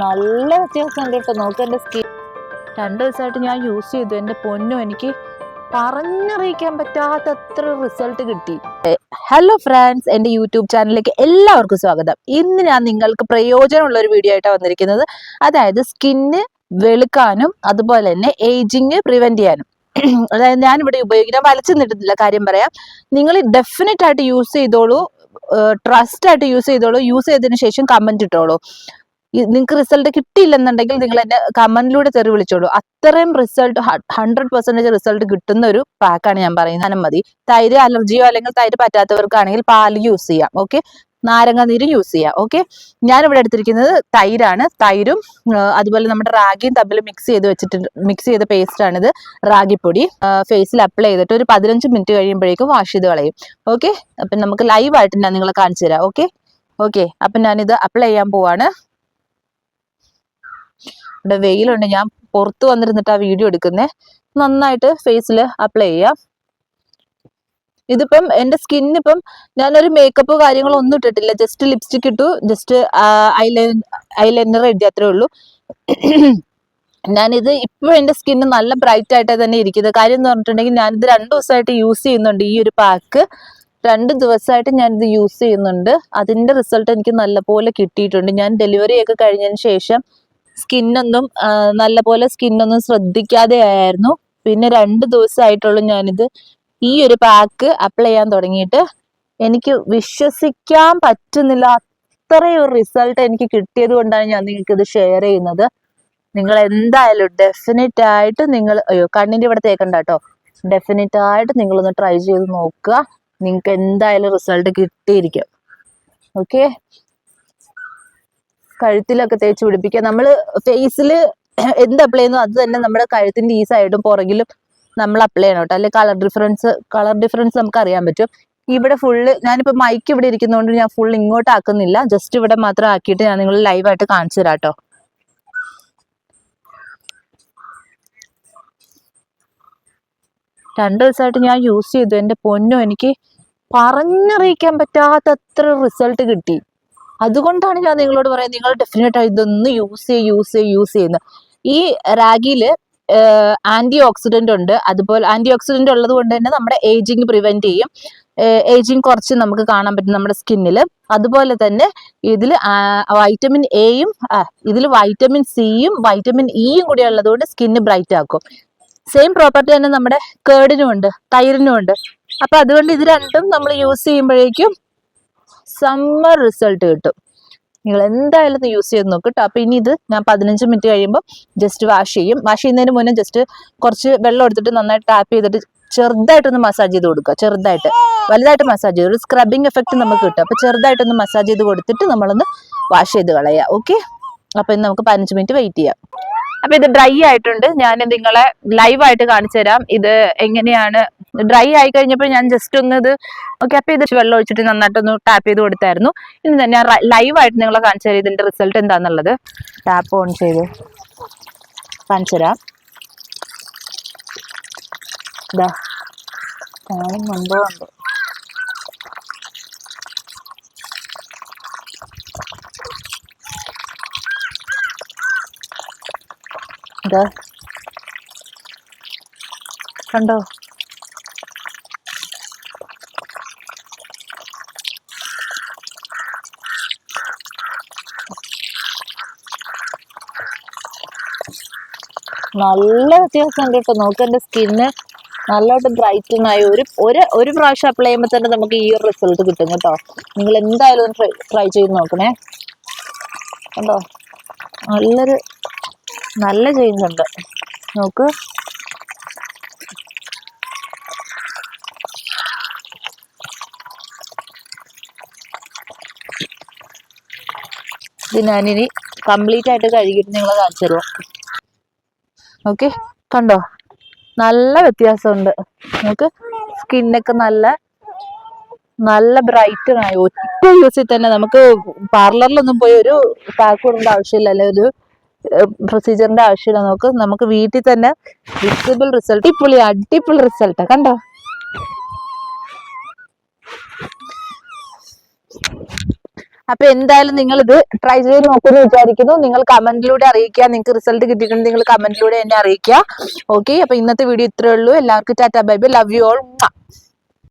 നല്ല വ്യത്യാസമുണ്ട് കേട്ടോ. നോക്ക് എന്റെ സ്കിൻ രണ്ട് ദിവസമായിട്ട് ഞാൻ യൂസ് ചെയ്തു. എന്റെ പൊന്നും എനിക്ക് പറഞ്ഞറിയിക്കാൻ പറ്റാത്തത്ര റിസൾട്ട് കിട്ടി. ഹലോ ഫ്രണ്ട്സ് എന്റെ യൂട്യൂബ് ചാനലിലേക്ക് എല്ലാവർക്കും സ്വാഗതം. ഇന്ന് ഞാൻ നിങ്ങൾക്ക് പ്രയോജനമുള്ള ഒരു വീഡിയോ ആയിട്ടാണ് വന്നിരിക്കുന്നത്. അതായത് സ്കിന്ന് വെളുക്കാനും അതുപോലെ തന്നെ ഏജിങ് പ്രിവെന്റ് ചെയ്യാനും. അതായത് ഞാൻ ഇവിടെ ഉപയോഗിക്കാൻ വലച്ചു കാര്യം പറയാം. നിങ്ങൾ ഡെഫിനറ്റ് ആയിട്ട് യൂസ് ചെയ്തോളൂ. ട്രസ്റ്റ് ആയിട്ട് യൂസ് ചെയ്തോളൂ. യൂസ് ചെയ്തതിന് ശേഷം കമന്റ് ഇട്ടോളൂ. നിങ്ങൾക്ക് റിസൾട്ട് കിട്ടിയില്ലെന്നുണ്ടെങ്കിൽ നിങ്ങൾ എന്നെ കമന്റിലൂടെ തെറി വിളിച്ചോളൂ. അത്രയും റിസൾട്ട് ഹൺഡ്രഡ് പെർസെന്റേജ് റിസൾട്ട് കിട്ടുന്ന ഒരു പാക്കാണ് ഞാൻ പറയുന്നത്. മതി. തൈര് അലർജിയോ അല്ലെങ്കിൽ തൈര് പറ്റാത്തവർക്കാണെങ്കിൽ പാൽ യൂസ് ചെയ്യാം. ഓക്കെ നാരങ്ങ നീര് യൂസ് ചെയ്യാം. ഓക്കെ ഇവിടെ എടുത്തിരിക്കുന്നത് തൈരാണ്. തൈരും അതുപോലെ നമ്മുടെ റാഗിയും തമ്മിൽ മിക്സ് ചെയ്ത് വെച്ചിട്ട് മിക്സ് ചെയ്ത പേസ്റ്റ് ആണിത്. റാഗിപ്പൊടി ഫേസിൽ അപ്ലൈ ചെയ്തിട്ട് ഒരു പതിനഞ്ച് മിനിറ്റ് കഴിയുമ്പോഴേക്കും വാഷ് ചെയ്ത് കളയും. ഓക്കെ അപ്പം നമുക്ക് ലൈവ് ആയിട്ട് ഞാൻ നിങ്ങളെ കാണിച്ചു തരാം. ഓക്കെ ഓക്കെ അപ്പം ഞാനിത് അപ്ലൈ ചെയ്യാൻ പോവാണ്. ഇവിടെ വെയിലുണ്ട്. ഞാൻ പുറത്ത് വന്നിരുന്നിട്ട് ആ വീഡിയോ എടുക്കുന്നേ. നന്നായിട്ട് ഫേസിൽ അപ്ലൈ ചെയ്യാം. ഇതിപ്പം എന്റെ സ്കിന്നിപ്പം ഞാനൊരു മേക്കപ്പ് കാര്യങ്ങളോ ഒന്നും ഇട്ടിട്ടില്ല. ജസ്റ്റ് ലിപ്സ്റ്റിക് ഇട്ടു. ജസ്റ്റ് ഐലൈനർ എഴുതി അത്രേ ഉള്ളൂ. ഞാനിത് ഇപ്പൊ എന്റെ സ്കിന്ന് നല്ല ബ്രൈറ്റ് ആയിട്ട് തന്നെ ഇരിക്കുന്നത് കാര്യം എന്ന് പറഞ്ഞിട്ടുണ്ടെങ്കിൽ ഞാനിത് രണ്ടു ദിവസമായിട്ട് യൂസ് ചെയ്യുന്നുണ്ട് ഈ ഒരു പാക്ക് രണ്ട് ദിവസമായിട്ട് ഞാനിത് യൂസ് ചെയ്യുന്നുണ്ട്. അതിന്റെ റിസൾട്ട് എനിക്ക് നല്ലപോലെ കിട്ടിയിട്ടുണ്ട്. ഞാൻ ഡെലിവറി ഒക്കെ കഴിഞ്ഞതിന് ശേഷം സ്കിന്നൊന്നും നല്ലപോലെ സ്കിന്നൊന്നും ശ്രദ്ധിക്കാതെ ആയിരുന്നു. പിന്നെ രണ്ട് ദിവസമായിട്ടുള്ളൂ ഞാനിത് ഈ ഒരു പാക്ക് അപ്ലൈ ചെയ്യാൻ തുടങ്ങിയിട്ട്. എനിക്ക് വിശ്വസിക്കാൻ പറ്റുന്നില്ല. അത്രയും റിസൾട്ട് എനിക്ക് കിട്ടിയത് കൊണ്ടാണ് ഞാൻ നിങ്ങൾക്ക് ഇത് ഷെയർ ചെയ്യുന്നത്. നിങ്ങൾ എന്തായാലും ഡെഫിനറ്റ് ആയിട്ട് നിങ്ങൾ അയ്യോ കണ്ണിന്റെ ഇവിടെ തേക്കണ്ട കേട്ടോ. ഡെഫിനറ്റ് ആയിട്ട് നിങ്ങളൊന്ന് ട്രൈ ചെയ്ത് നോക്കുക. നിങ്ങൾക്ക് എന്തായാലും റിസൾട്ട് കിട്ടിയിരിക്കും. ഓക്കെ കഴുത്തിലൊക്കെ തേച്ച് പിടിപ്പിക്കുക. നമ്മൾ ഫേസിൽ എന്ത് അപ്ലൈ ചെയ്യുന്നു അത് തന്നെ നമ്മുടെ കഴുത്തിന്റെ ഈ സൈഡും പുറകിലും നമ്മൾ അപ്ലൈ ചെയ്യണം കേട്ടോ. അല്ലെങ്കിൽ കളർ ഡിഫറൻസ് കളർ ഡിഫറൻസ് നമുക്ക് അറിയാൻ പറ്റും. ഇവിടെ ഫുള്ള് ഞാനിപ്പോ മൈക്ക് ഇവിടെ ഇരിക്കുന്നതുകൊണ്ട് ഞാൻ ഫുൾ ഇങ്ങോട്ട് ആക്കുന്നില്ല. ജസ്റ്റ് ഇവിടെ മാത്രം ആക്കിയിട്ട് ഞാൻ നിങ്ങൾ ലൈവായിട്ട് കാണിച്ചു തരാം കേട്ടോ. രണ്ട് ദിവസമായിട്ട് ഞാൻ യൂസ് ചെയ്തു. എന്റെ പൊന്നും എനിക്ക് പറഞ്ഞറിയിക്കാൻ പറ്റാത്തത്ര റിസൾട്ട് കിട്ടി. അതുകൊണ്ടാണ് ഞാൻ നിങ്ങളോട് പറയുന്നത്. നിങ്ങൾ ഡെഫിനറ്റ് ഇതൊന്ന് യൂസ് ചെയ്യ് യൂസ് ചെയ്യ് യൂസ് ചെയ്യുന്നത് ഈ റാഗിയിൽ ആന്റി ഓക്സിഡന്റ് ഉണ്ട്. അതുപോലെ ആന്റി ഓക്സിഡന്റ് ഉള്ളത് കൊണ്ട് തന്നെ നമ്മുടെ ഏജിങ് പ്രിവെന്റ് ചെയ്യും. ഏജിങ് കുറച്ച് നമുക്ക് കാണാൻ പറ്റും നമ്മുടെ സ്കിന്നിൽ അതുപോലെ തന്നെ ഇതിൽ വൈറ്റമിൻ എയും ഇതിൽ വൈറ്റമിൻ സിയും വൈറ്റമിൻ ഇയും കൂടി ഉള്ളതുകൊണ്ട് സ്കിന്ന് ബ്രൈറ്റ് ആക്കും. സെയിം പ്രോപ്പർട്ടി തന്നെ നമ്മുടെ കേടിനും ഉണ്ട് തൈരിനും ഉണ്ട്. അപ്പൊ അതുകൊണ്ട് ഇത് രണ്ടും നമ്മൾ യൂസ് ചെയ്യുമ്പോഴേക്കും സമ്മർ റിസൾട്ട് കിട്ടും. നിങ്ങൾ എന്തായാലും യൂസ് ചെയ്ത് നോക്കും കേട്ടോ അപ്പൊ ഇനി ഇത് ഞാൻ പതിനഞ്ച് മിനിറ്റ് കഴിയുമ്പോൾ ജസ്റ്റ് വാഷ് ചെയ്യും. വാഷ് ചെയ്യുന്നതിന് മുന്നേ ജസ്റ്റ് കുറച്ച് വെള്ളം എടുത്തിട്ട് നന്നായിട്ട് ടാപ്പ് ചെയ്തിട്ട് ചെറുതായിട്ടൊന്ന് മസാജ് ചെയ്ത് കൊടുക്കുക. ചെറുതായിട്ട്. വലുതായിട്ട് മസാജ് ചെയ്ത്. ഒരു സ്ക്രബിങ് എഫക്റ്റ് നമുക്ക് കിട്ടും. അപ്പൊ ചെറുതായിട്ടൊന്ന് മസാജ് ചെയ്ത് കൊടുത്തിട്ട് നമ്മളൊന്ന് വാഷ് ചെയ്ത് കളയാം. ഓക്കെ അപ്പൊ ഇന്ന് നമുക്ക് പതിനഞ്ച് മിനിറ്റ് വെയിറ്റ് ചെയ്യാം. അപ്പൊ ഇത് ഡ്രൈ ആയിട്ടുണ്ട്. ഞാൻ നിങ്ങളെ ലൈവ് ആയിട്ട് കാണിച്ചു തരാം ഇത് എങ്ങനെയാണ് ഡ്രൈ ആയി കഴിഞ്ഞപ്പോൾ ഞാൻ ജസ്റ്റ് ഒന്ന് ഇത് ഓക്കെ അപ്പം ഇത് വെള്ളം ഒഴിച്ചിട്ട് നന്നായിട്ടൊന്ന് ടാപ്പ് ചെയ്ത് കൊടുത്തായിരുന്നു. ഇനി തന്നെ ഞാൻ ലൈവ് ആയിട്ട് നിങ്ങളെ കാണിച്ചു തരാം ഇതിന്റെ റിസൾട്ട് എന്താണെന്നുള്ളത് ടാപ്പ് ഓൺ ചെയ്ത് കാണിച്ചു തരാം. ഉണ്ടോ കണ്ടോ? നല്ല വ്യത്യാസമുണ്ട് കേട്ടോ. നോക്ക് എന്റെ സ്കിന്ന് നല്ലതായിട്ട് ബ്രൈറ്റൻ ആയി. ഒരു ഒരു ഒരു പ്രാവശ്യം അപ്ലൈ ചെയ്യുമ്പോൾ തന്നെ നമുക്ക് ഈ ഒരു റിസൾട്ട് കിട്ടും കേട്ടോ. നിങ്ങൾ എന്തായാലും ഒന്ന് ട്രൈ ചെയ്ത് നോക്കണേ. കണ്ടോ? നല്ലൊരു നല്ല ചേഞ്ച് ഉണ്ട്. നോക്ക്. ഇത് ഞാനിനി കംപ്ലീറ്റ് ആയിട്ട് കഴുകിയിട്ട് നിങ്ങളെ കാണിച്ചു തരുമോ ഓക്കെ കണ്ടോ? നല്ല വ്യത്യാസമുണ്ട്. നമുക്ക് സ്കിന്നൊക്കെ നല്ല നല്ല ബ്രൈറ്റൺ ആയി. ഒറ്റ യൂസിൽ തന്നെ നമുക്ക് പാർലറിലൊന്നും പോയി ഒരു പാക്ക് ഇടേണ്ട ആവശ്യമില്ല. അല്ലെ ഒരു പ്രൊസീജിയറിന്റെ ആവശ്യമില്ല. നമുക്ക് നമുക്ക് വീട്ടിൽ തന്നെ വിസിബിൾ റിസൾട്ട് ഇപ്പോൾ അടിപൊളി റിസൾട്ട് കണ്ടോ? അപ്പൊ എന്തായാലും നിങ്ങൾ ഇത് ട്രൈ ചെയ്ത് നോക്കുമെന്ന് വിചാരിക്കുന്നു. നിങ്ങൾ കമന്റിലൂടെ അറിയിക്കുക. നിങ്ങൾക്ക് റിസൾട്ട് കിട്ടിയിട്ടുണ്ട് നിങ്ങൾ കമന്റിലൂടെ എന്നെ അറിയിക്കുക. ഓക്കെ അപ്പൊ ഇന്നത്തെ വീഡിയോ ഇത്രേ ഉള്ളൂ. എല്ലാവർക്കും tata bye bye. Love you all